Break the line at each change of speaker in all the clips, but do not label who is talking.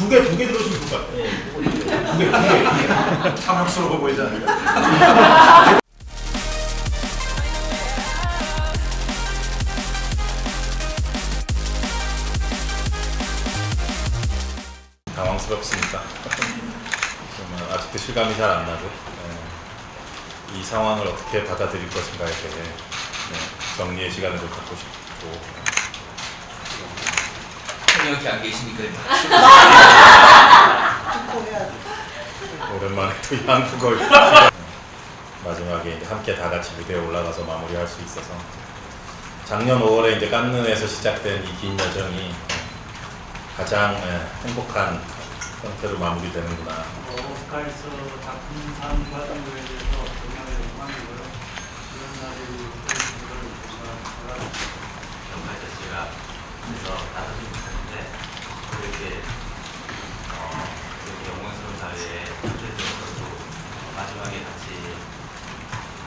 두 개 두 개 들어주면 좋을 것 같아. 두 개, 두 개. 탐욕스러워 보이지 않을까? 당황스럽습니다. 정말 아직도 실감이 잘 안 나고 예, 이 상황을 어떻게 받아들일 것인가에 대해 예, 정리의 시간을 좀 갖고 싶고
형이 안 계시니까
오랜만에 또이 한국어 마지막에 이제 함께 다 같이 무대에 올라가서 마무리할 수 있어서 작년 5월에 이제 깐느에서 시작된 이 긴 여정이 가장 예, 행복한 형태로 마무리되는구나.
오스카에서 작품 상 받은 거에 대해서 정말 영광이고요. 이런 날이 있는 걸 정말
정말 제가 그래서 나가지 못했는데 이렇게 어, 이렇게 영광스러운 자리에 초대되어서 마지막에 같이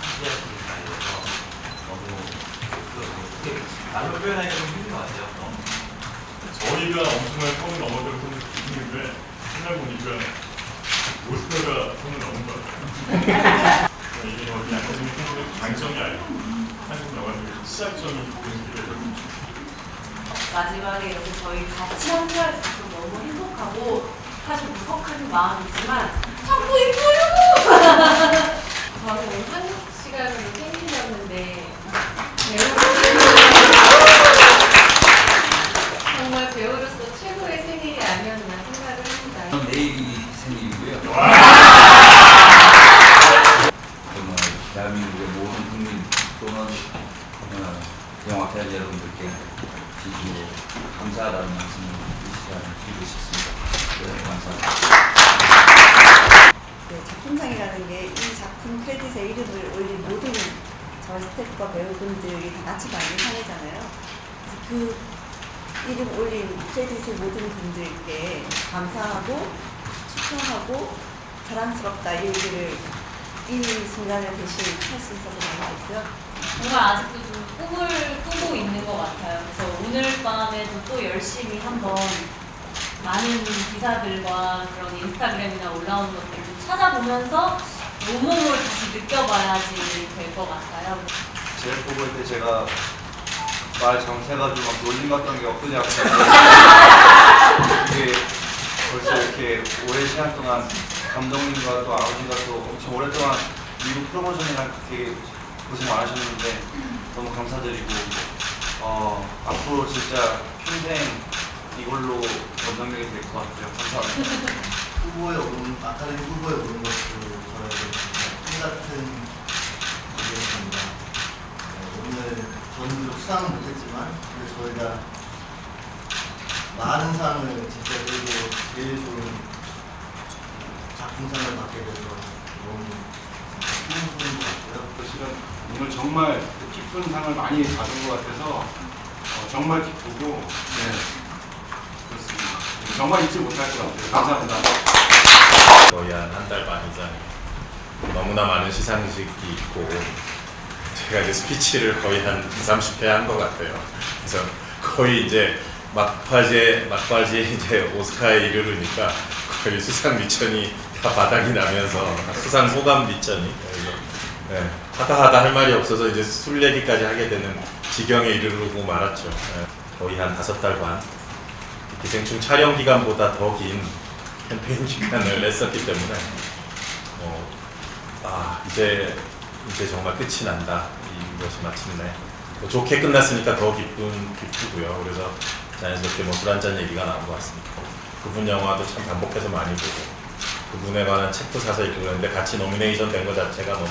함께할 수 있는 자리여서 너무 그 어떻게 말로 표현하기가 좀 힘든 것 같아요. 어.
저희가 엄청나게 선을 넘어들 뻔했는데 생각 보니까 오스카가 선을 넘은 것 같아요. 이게 어디 약간 좀 장점이 아니고 한국 영화들의 시작점이 그런 게
마지막에 이렇게 저희 같이 함께할 수 있어서 너무 행복하고 사실 울컥하는 마음이지만 참고 있어요. 저는 오늘 한국 시간으로 생일이었는데 배우로서 정말 배우로서 최고의 생일이 아니었나 생각을 합니다.
저는 내일이 생일이고요. 정말 대한민국의 모든 국민 또는 어, 영화팬 여러분들께 진심으로 감사하다는 말씀을 이 시간에 드리고 싶습니다. 네, 감사합니다.
네, 작품상이라는 게 이 작품 크레딧에 이름을 올린 모든 저희 스태프와 배우분들이 다 같이 받는 상이잖아요. 그 이름 올린 크레딧의 모든 분들께 감사하고 축하하고 자랑스럽다 이 얘기를 이 순간을 대신 할 수 있어서 너무 좋고요.
정말 아직도 좀 꿈을 꾸고 있는 것 같아요. 그래서 오늘 밤에도 또 열심히 한번 많은 기사들과 그런 인스타그램이나 올라오는 것들을 좀 찾아보면서 몸으로 다시 느껴봐야지 될 것 같아요.
제일 뽑을 때 제가 말 잘못해가지고 막 놀림 받던 게 엊그제 같은데 이게 벌써 이렇게 오랜 시간 동안 감독님과 또 아버지가 또 엄청 오랫동안 미국 프로모션이랑 그렇게 고생 많으셨는데 너무 감사드리고 어, 앞으로 진짜 평생 이걸로 원동력이 될 것 같아요. 감사합니다.
후보에 오른 아카데미 후보에 오른 것도 저에게 똑같은 일이었습니다. 네, 오늘 저는 비록 수상은 못했지만 그래도 저희가 많은 상을 진짜 그리고 제일 좋은 작품상을 받게 돼서 너무 뿌듯한 것 같고요.
정말 기쁜 상을 많이 받은 것 같아서 어, 정말 기쁘고 네 그렇습니다. 정말 잊지 못할 것 같아요. 감사합니다.
거의 한한달 반 이상 너무나 많은 시상식이 있고 제가 이제 스피치를 거의 한 2, 30회 한 것 같아요. 그래서 거의 이제 막바지에 막바지에 이제 오스카에 이르르니까 거의 수상 미천이 다 바닥이 나면서 수상 소감 미천이 네, 하다 하다 할 말이 없어서 이제 술 얘기까지 하게 되는 지경에 이르르고 말았죠. 네, 거의 한 다섯 달 반. 기생충 촬영 기간보다 더 긴 캠페인 기간을 냈었기 때문에 어, 아 이제 이제 정말 끝이 난다 이것이 마침내 뭐 좋게 끝났으니까 더 기쁜 기쁘고요. 그래서 자연스럽게 뭐 술 한잔 얘기가 나온 것 같습니다. 그분 영화도 참 반복해서 많이 보고 그분에 관한 책도 사서 읽고 그랬는데 같이 노미네이션 된 것 자체가 너무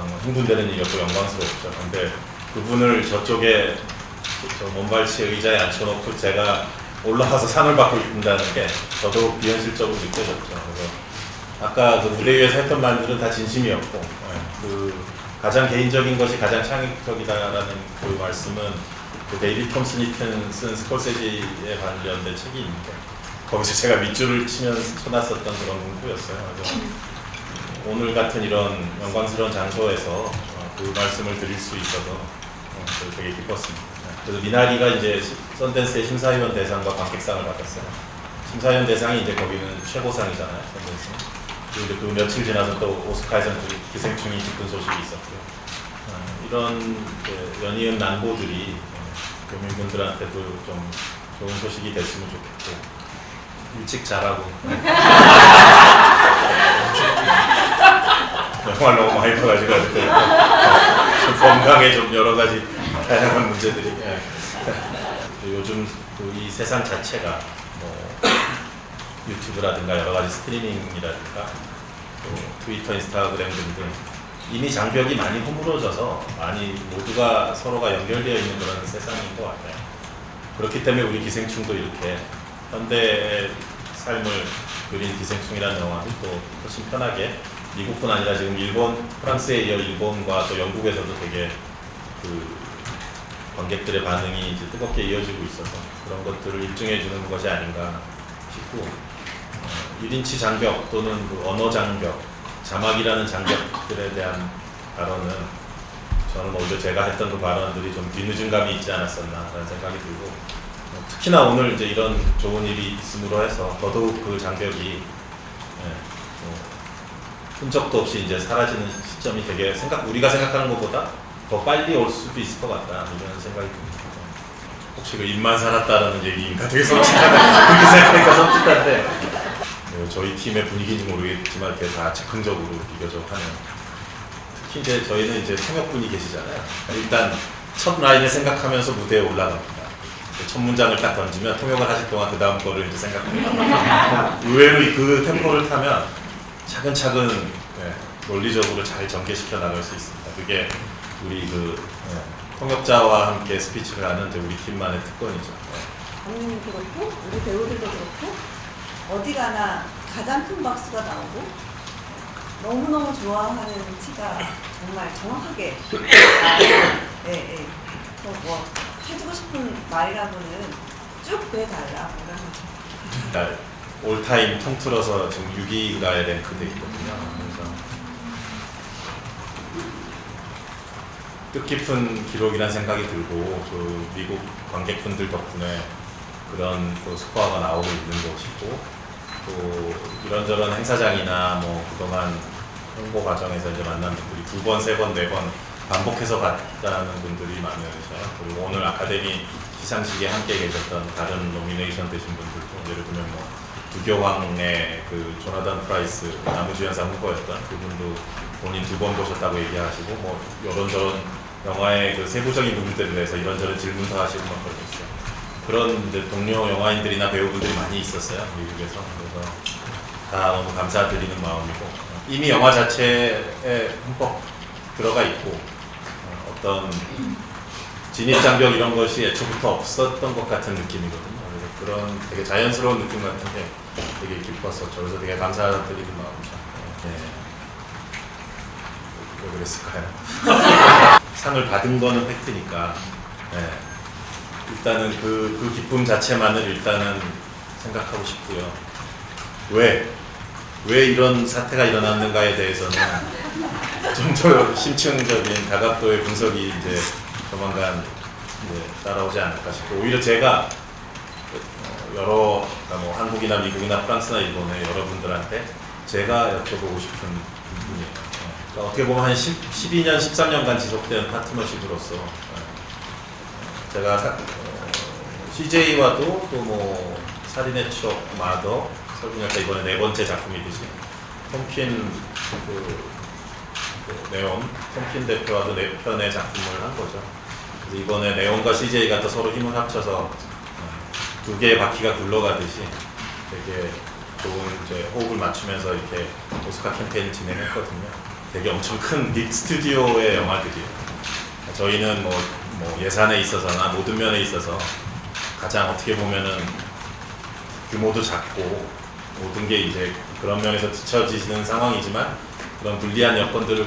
흥분되는 일이었고 영광스럽죠. 근데 그분을 저쪽에 저 먼발치 의자에 앉혀놓고 제가 올라가서 상을 받고 있다는 게 저도 비현실적으로 느껴졌죠. 그래서 아까 그 무대 위에서 했던 말들은 다 진심이었고 예, 그 가장 개인적인 것이 가장 창의적이다라는 그 말씀은 그 데이비 톰슨이 쓴 스콜세지에 관련된 책이 있는데 거기서 제가 밑줄을 치면서 쳐놨었던 그런 문구였어요. 그래서 오늘 같은 이런 영광스러운 장소에서 어, 그 말씀을 드릴 수 있어서 어, 저 되게 기뻤습니다. 그래서 미나리가 이제 시- 썬댄스의 심사위원 대상과 관객상을 받았어요. 심사위원 대상이 이제 거기는 최고상이잖아요. 선대상. 그리고 그 며칠 지나서 또 오스카에서는 또 기생충이 기쁜 소식이 있었고요. 어, 이런 연이은 난고들이 어, 교민분들한테도 좀 좋은 소식이 됐으면 좋겠고 일찍 자라고 영화를 너무 많이 봐가지고 건강에 좀 여러 가지 다양한 문제들이 예. 요즘 그이 세상 자체가 뭐 유튜브라든가 여러 가지 스트리밍이라든가 또 트위터, 인스타그램 등등 이미 장벽이 많이 허물어져서 많이 모두가 서로가 연결되어 있는 그런 세상인 것 같아요. 그렇기 때문에 우리 기생충도 이렇게 현대의 삶을 그린 기생충이라는 영화도 또 훨씬 편하게 미국뿐 아니라 지금 일본, 프랑스에 이어 일본과 또 영국에서도 되게 그 관객들의 반응이 이제 뜨겁게 이어지고 있어서 그런 것들을 입증해 주는 것이 아닌가 싶고 어, 1인치 장벽 또는 그 언어 장벽, 자막이라는 장벽들에 대한 발언은 저는 오히려 제가 했던 그 발언들이 좀 뒤늦은 감이 있지 않았었나라는 생각이 들고 어, 특히나 오늘 이제 이런 좋은 일이 있음으로 해서 더더욱 그 장벽이 예, 뭐 흔적도 없이 이제 사라지는 시점이 되게 생각 우리가 생각하는 것보다 더 빨리 올 수도 있을 것 같다 이런 생각이 듭니다. 혹시 그 입만 살았다라는 얘기인가 되게 섬뜩하다 그렇게 생각하니까 섬뜩한데 뭐 저희 팀의 분위기인지 모르겠지만 이렇게 다 즉흥적으로 비교적 하는 특히 이제 저희는 이제 통역분이 계시잖아요. 일단 첫 라인을 생각하면서 무대에 올라갑니다. 첫 문장을 딱 던지면 통역을 하실 동안 그 다음 거를 이제 생각합니다. 의외로 그 템포를 타면 차근차근 네, 논리적으로 잘 전개시켜 나갈 수 있습니다. 그게 우리 그 네, 통역자와 함께 스피치를 하는 이제 우리 팀만의 특권이죠. 네.
감독님도 그렇고 우리 배우들도 그렇고 어디 가나 가장 큰 박수가 나오고 너무너무 좋아하는 티가 정말 정확하게. 예, 예. 그래서 뭐 해주고 싶은 말이라고는 쭉 이런 거죠.
날 올타임 통틀어서 지금 6위가에 랭크돼 있거든요. 그래서 뜻깊은 기록이란 생각이 들고 그 미국 관객분들 덕분에 그런 또 스코어가 나오고 있는 것이고 또 이런저런 행사장이나 뭐 그동안 홍보 과정에서 이제 만난 분들이 두 번, 세 번, 네 번 반복해서 봤다는 분들이 많으셔요. 그리고 오늘 아카데미 시상식에 함께 계셨던 다른 노미네이션 되신 분들도 예를 들면 뭐 두교황의 그 조나단 프라이스 나무주연상 후보였던 그분도 본인 두 번 보셨다고 얘기하시고 뭐 이런저런 영화의 그 세부적인 부분들에 대해서 이런저런 질문도 하시고 막 그러셨어요. 그런 이제 동료 영화인들이나 배우분들이 많이 있었어요 미국에서 그래서 다 너무 감사드리는 마음이고 이미 영화 자체에 흠뻑 들어가 있고 어, 어떤 진입 장벽 이런 것이 애초부터 없었던 것 같은 느낌이거든요. 그런 되게 자연스러운 느낌 같은 게 되게 기뻤었죠. 그래서 되게 감사드리는 마음이죠. 네. 왜 그랬을까요? 상을 받은 거는 팩트니까 네. 일단은 그, 그 기쁨 자체만을 일단은 생각하고 싶고요. 왜? 왜 이런 사태가 일어났는가에 대해서는 좀 더 심층적인 다각도의 분석이 이제 조만간 이제 따라오지 않을까 싶고 오히려 제가 어, 여러 그러니까 뭐 한국이나 미국이나 프랑스나 일본의 여러분들한테 제가 여쭤보고 싶은 부분이에요. 어, 그러니까 어떻게 보면 한 10, 12년, 13년간 지속된 파트너십으로서 어, 제가 사- 어, CJ와도 또 뭐 살인의 추억, 마더, 설국열차 이번에 네 번째 작품이듯이 톰킨 그, 그 네온, 톰킨 대표와도 네 편의 작품을 한 거죠. 그래서 이번에 네온과 CJ가 또 서로 힘을 합쳐서 어, 두 개의 바퀴가 굴러가듯이 되게 좋은 이제 호흡을 맞추면서 이렇게 오스카 캠페인을 진행했거든요. 되게 엄청 큰 빅 스튜디오의 영화들이에요. 저희는 뭐, 뭐 예산에 있어서나 모든 면에 있어서 가장 어떻게 보면은 규모도 작고 모든 게 이제 그런 면에서 뒤처지는 상황이지만 그런 불리한 여건들을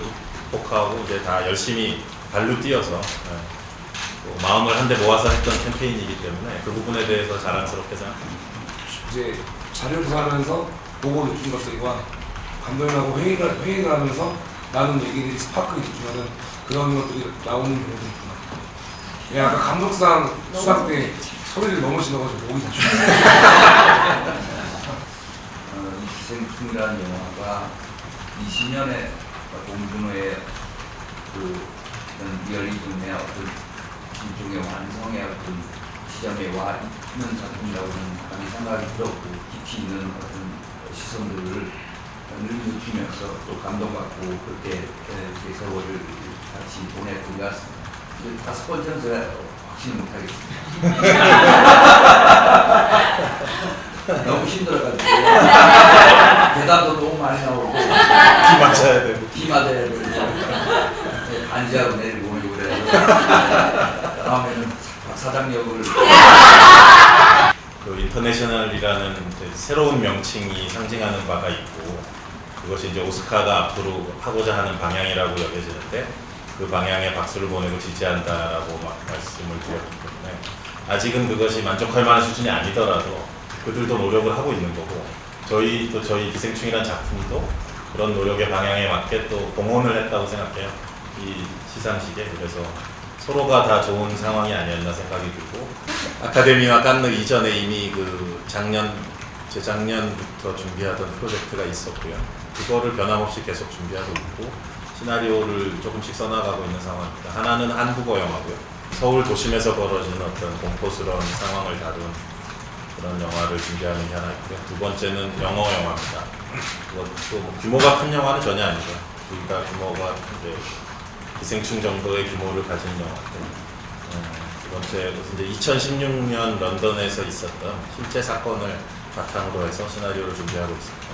극복하고 이제 다 열심히 발로 뛰어서 예, 또 마음을 한데 모아서 했던 캠페인이기 때문에 그 부분에 대해서 자랑스럽게 생각합니다.
이제 자료를 하면서 보고 느낀 것들과 감독님하고 회의를, 회의를 하면서 나눈 얘기들이 스파크가 있으면은 그런 것들이 나오는 경우도 있구나. 예, 아까 감독상 수상 때 소리를 너무 질러가지고 목이 다 죽었어요.
기생충이라는 영화가 20년의 봉준호의 그 리얼리즘의 어떤 일종의 완성의 어떤 지점에 와 있는 작품이라고 저는 많이 생각이 들었고 깊이 있는 어떤 시선들을 늘 느끼면서 또 감동받고 그렇게 에, 이렇게 세월을 같이 보내고. 이제 다섯 번째는 제가 확신을 못하겠습니다. 너무 힘들어가지고 대답도 너무 많이 나오고
비 맞춰야 되고
비 맞아야 되고 반지하고 내리고 오고 그래서 역을
그 인터내셔널이라는 새로운 명칭이 상징하는 바가 있고 그것이 이제 오스카가 앞으로 하고자 하는 방향이라고 여겨지는데 그 방향에 박수를 보내고 지지한다라고 막 말씀을 드렸기 때문에 아직은 그것이 만족할 만한 수준이 아니더라도 그들도 노력을 하고 있는 거고 저희 또 저희 기생충이라는 작품도 그런 노력의 방향에 맞게 또 공헌을 했다고 생각해요. 이 시상식에. 그래서 서로가 다 좋은 상황이 아니었나 생각이 들고 아카데미와 깐느 이전에 이미 그 작년 재작년부터 준비하던 프로젝트가 있었고요. 그거를 변함없이 계속 준비하고 있고 시나리오를 조금씩 써나가고 있는 상황입니다. 하나는 한국어 영화고요. 서울 도심에서 벌어지는 어떤 공포스러운 상황을 다룬 그런 영화를 준비하는 게 하나 있고요. 두 번째는 영어 영화입니다. 그것도 뭐 규모가 큰 영화는 전혀 아니죠. 둘다 규모가 이제 기생충 정도의 규모를 가진 어, 두 번째 이제 2016년 런던에서 있었던 실제 사건을 바탕으로 해서 시나리오를 준비하고 있습니다.